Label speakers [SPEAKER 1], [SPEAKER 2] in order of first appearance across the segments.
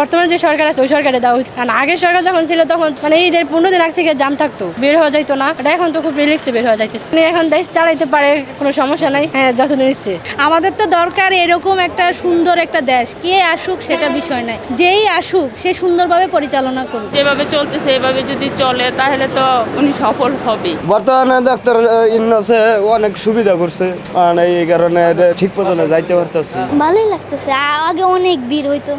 [SPEAKER 1] বর্তমানে যে সরকার আছে ওই সরকারে দেওয়া উচিত কারণ আগের সরকার যখন ছিল তখন মানে ঈদের পনেরো দিন আগ থেকে জাম থাকতো বের হওয়া যাইতো না। এটা এখন তো খুব রিলিক্সে বের হওয়া যাইতেছে। মানে এখন দেশ চালাইতে পারে কোনো সমস্যা নাই। হ্যাঁ যতদিন ইচ্ছে
[SPEAKER 2] আমাদের তো দরকার এরকম একটা সুন্দর একটা দেশ। কে আসুক সেটা বিষয় নাই। যেই আসুক সে সুন্দরভাবে পরিচালনা করুক।
[SPEAKER 3] যেভাবে চলতেছে এভাবে যদি চলে তাহলে তো উনি সফল হবে
[SPEAKER 4] বর্তমানে ডাক্তার ইন্নসে অনেক সুবিধা করছে। মানে এই কারণে ঠিক মতনে যাইতে পারতেছে।
[SPEAKER 5] ভালোই লাগতেছে। আগে অনেক ভিড় হইতো।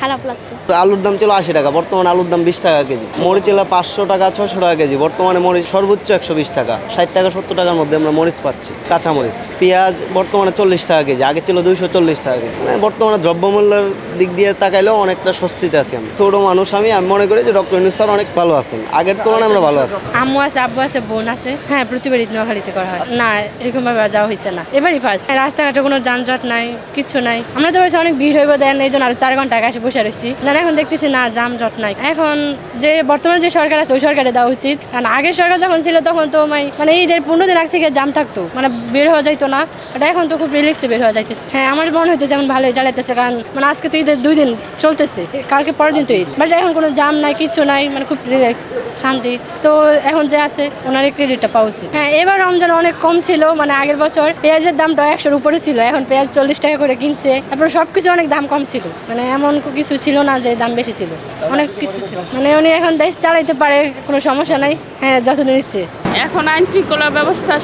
[SPEAKER 5] খারাপ লাগতো।
[SPEAKER 6] আলুর দাম ছিল আশি টাকা বর্তমানে আলুর দাম বিশ টাকা কেজি। মরিচ ছিল পাঁচশো টাকা ছশো টাকা কেজি বর্তমানে মরিচ সর্বোচ্চ একশো বিশ টাকা। ষাট টাকা সত্তর টাকার মধ্যে আমরা মরিচ পাচ্ছি কাঁচা মরিচ। পেঁয়াজ বর্তমানে চল্লিশ টাকা কেজি আগে ছিল দুইশো চল্লিশ টাকা কেজি। মানে বর্তমানে দ্রব্যমূল্যের দিক দিয়ে তাকাইলেও অনেকটা স্বস্তিতে আছি আমি। ছোটো মানুষ আমি আমি মনে করি যে ডক্টর ইউনুস স্যার অনেক ভালো আছেন। আগের তুলনায় আমরা ভালো আছি।
[SPEAKER 1] আম্মু আছে আব্বু আছে বোন আছে। হ্যাঁ প্রতিবার ঈদ নোয়াখালীতে করা হয়। না এরকম ভাবে যাওয়া হয়েছে না। এবারই ফার্স্ট রাস্তাঘাটে কোনো যানজট নাই কিচ্ছু নাই। আমরা তো অনেক ভিড় হইব দেন এই জন্য আরও চার ঘণ্টা আগে এসে বসে রয়েছি। না এখন দেখতেছি, না, জাম জট নাই। এখন যে বর্তমানে যে সরকার আছে, ওই সরকারে দেওয়া উচিত। কারণ আগের সরকার যখন ছিল, তখন তো মানে ঈদের পনেরো দিন আগ থেকে জাম থাকতো। মানে বের হওয়া যাইতো না। এটা এখন তো খুব রিলিক্সে বের হওয়া যাইতেছে। হ্যাঁ আমার মনে হইতো যেমন ভালোই জ্বালাইতেছে। কারণ মানে আজকে তো ঈদের দুই দিন চলতেছে। কালকে পরের দিন তো ঈদ। বাট এখন কোনো জাম নাই, কিচ্ছু নাই। মানে খুব রিল্যাক্স শান্তি। তো এখন যে আছে, ওনার ক্রেডিটটা পাওয়া উচিত। হ্যাঁ এবার রমজান অনেক কম ছিল। মানে আগের বছর পেঁয়াজের দামটা একশোর উপরে ছিল। এখন পেঁয়াজ চল্লিশ টাকা করে কিনছে। তারপর সব কিছু অনেক দাম কম ছিল। মানে এমন কিছু ছিল না, যে দাম বেশি ছিল। অনেক কিছু ছিল। মানে উনি এখন দেশ চালাইতে পারে, কোনো সমস্যা নাই। হ্যাঁ যতদিন নিচ্ছে।
[SPEAKER 3] এখন আইন শৃঙ্খলা ব্যবস্থা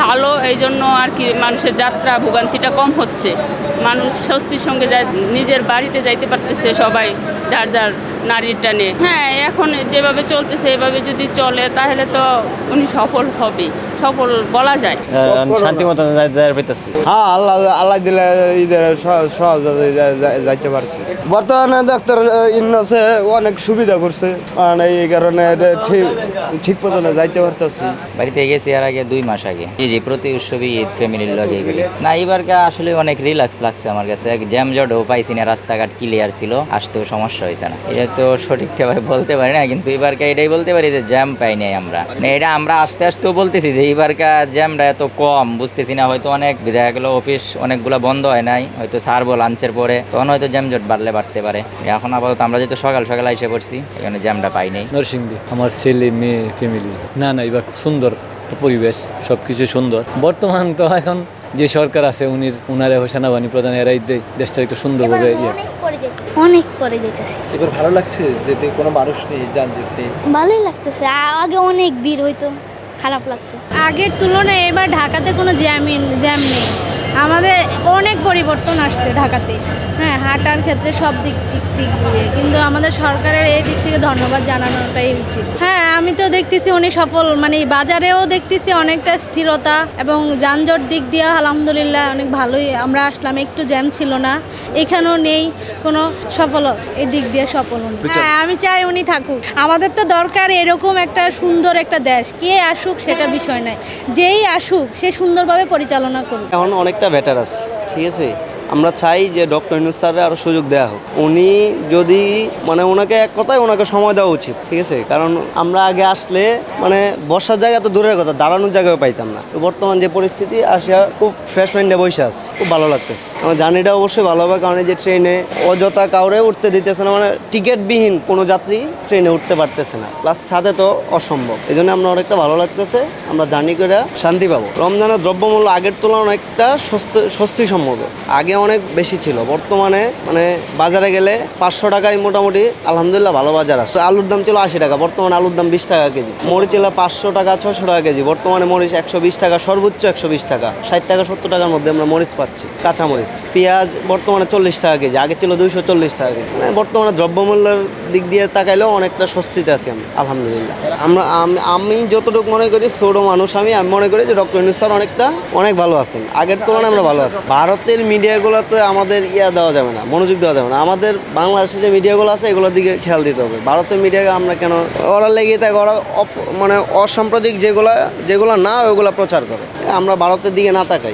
[SPEAKER 3] ভালো এই জন্য আর কি মানুষের যাত্রা ভোগান্তিটা কম হচ্ছে। মানুষ স্বস্তির সঙ্গে যায়, নিজের বাড়িতে যাইতে পারতেছে সবাই, যার যার নারীর টানে। হ্যাঁ এখন যেভাবে চলতেছে এভাবে যদি চলে তাহলে তো উনি সফল হবে সফল বলা যায়।
[SPEAKER 7] শান্তি মতো পেতেছি।
[SPEAKER 4] হ্যাঁ আল্লাহ আল্লাহ দিলে ঈদের সহ- সহজে যা- যা- যাইতে পারছি। বর্তমানে ডাক্তার ইন্নসে অনেক সুবিধা করছে। মানে এই কারণে ঠিক ঠিক মতনে যাইতে পারতেছি।
[SPEAKER 7] বাড়িতে গেছি আর আগে দুই মাস আগে। জি জি প্রতি উৎসবই ঈদ ফ্যামিলির লগে গেলি না এবারকে আসলে অনেক রিল্যাক্স লাগছে আমার কাছে। জ্যাম জটও পাইছি না রাস্তাঘাট ক্লিয়ার ছিল আসতেও সমস্যা হয়েছে না। এটা তো সঠিকভাবে বলতে পারি না কিন্তু এবারকে এটাই বলতে পারি যে জ্যাম পাই নাই আমরা। মানে এটা আমরা আস্তে আস্তেও বলতেছি যে এবারকার জ্যামটা এত কম বুঝতেছি না হয়তো অনেক দেখা গেলো অফিস অনেকগুলো বন্ধ হয় নাই হয়তো সারবো লাঞ্চের পরে তখন হয়তো জ্যাম জট বাড়লে বাড়তে পারে। এখন আপাতত আমরা যেহেতু সকাল সকাল এসে পড়ছি এখানে জ্যামটা পাই নাই।
[SPEAKER 8] নরসিংদী আমার ছেলে মেয়ে ফ্যামিলি না না এবার খুব সুন্দর পরিবেশ সব কিছু সুন্দর। বর্তমান তো এখন যে সরকার আছে উনি উনারা সেনাবাহিনী প্রধান এরাই দেশটা একটু সুন্দরভাবে ইয়ে
[SPEAKER 5] অনেক পরে যেতেছি।
[SPEAKER 9] এবার ভালো লাগছে যেতে? কোনো মানুষ নেই যানজট নেই?
[SPEAKER 5] ভালোই লাগতেছে। আগে অনেক ভিড় হইতো খারাপ লাগতো।
[SPEAKER 2] আগের তুলনায় এবার ঢাকাতে কোনো জ্যামিন জ্যাম নেই। আমাদের অনেক পরিবর্তন আসছে ঢাকাতে। হ্যাঁ হাঁটার ক্ষেত্রে সব দিক দিক দিক দিয়ে। কিন্তু আমাদের সরকারের এই দিক থেকে ধন্যবাদ জানানোটাই উচিত। হ্যাঁ আমি তো দেখতেছি উনি সফল মানে বাজারেও দেখতেছি অনেকটা স্থিরতা এবং যানজট দিক দিয়ে আলহামদুলিল্লাহ অনেক ভালোই। আমরা আসলাম একটু জ্যাম ছিল না। এখানেও নেই কোনো সফল এই দিক দিয়ে সফল উনি। হ্যাঁ আমি চাই উনি থাকুক। আমাদের তো দরকার এরকম একটা সুন্দর একটা দেশ। কে আসুক সেটা বিষয় নাই যেই আসুক সে সুন্দরভাবে পরিচালনা করুক।
[SPEAKER 6] এখন অনেকটা বেটার আছে। ঠিক আছে? আমরা চাই যে ডক্টর ইউনুস স্যারের আরও সুযোগ দেওয়া হোক। উনি যদি মানে ওনাকে এক কথায় ওনাকে সময় দেওয়া উচিত, ঠিক আছে? কারণ আমরা আগে আসলে মানে বসার জায়গা তো দূরের কথা, দাঁড়ানোর জায়গাও পাইতাম না। তো বর্তমান যে পরিস্থিতি, আসিয়া খুব ফ্রেশ মাইন্ডে বসে আছে, খুব ভালো লাগতেছে। আমার জার্নিটা অবশ্যই ভালো হবে, কারণ যে ট্রেনে অযথা কাউরে উঠতে দিতেছে না মানে টিকিটবিহীন কোনো যাত্রী ট্রেনে উঠতে পারতেছে না। প্লাস সাথে তো অসম্ভব। এই জন্য আমরা অনেকটা ভালো লাগতেছে, আমরা জার্নি করে শান্তি পাবো। রমজানের দ্রব্যমূল্য আগের তুলনায় অনেকটা স্বস্তি স্বস্তিসম্মত। আগে অনেক বেশি ছিল। বর্তমানে মানে বাজারে গেলে পাঁচশো টাকায় মোটামুটি আলহামদুলিল্লাহ ভালো বাজার আছে। আলুর দাম ছিল আশি টাকা, বর্তমানে আলুর দাম বিশ টাকা কেজি। মরিচ ছিল পাঁচশো টাকা ছশো টাকা কেজি। বর্তমানে মরিচ একশো বিশ টাকা, সর্বোচ্চ একশো বিশ টাকা। ষাট টাকা, সত্তর টাকার মধ্যে আমরা মরিচ পাচ্ছি, কাঁচা মরিচ। পেঁয়াজ বর্তমানে চল্লিশ টাকা কেজি, আগে ছিল দুইশো চল্লিশ টাকা কেজি। মানে বর্তমানে দ্রব্যমূল্যের দিক দিয়ে তাকাইলেও অনেকটা স্বস্তিতে আছি আমি, আলহামদুলিল্লাহ। আমরা, আমি যতটুকু মনে করি ছোটো মানুষ আমি আমি মনে করি যে ডক্টর ইউনুস স্যার অনেকটা, অনেক ভালো আছেন। আগের তুলনায় আমরা ভালো আছি। ভারতের মিডিয়াগুলোতে আমাদের ইয়া দেওয়া যাবে না, মনোযোগ দেওয়া যাবে না। আমাদের বাংলাদেশে যে মিডিয়াগুলো আছে, এগুলোর দিকে খেয়াল দিতে হবে। ভারতের মিডিয়াকে আমরা কেন, ওরা লেগে থাকে, ওরা মানে অসাম্প্রদায়িক যেগুলো যেগুলো না ওইগুলো প্রচার করে। আমরা ভারতের দিকে না তাকাই।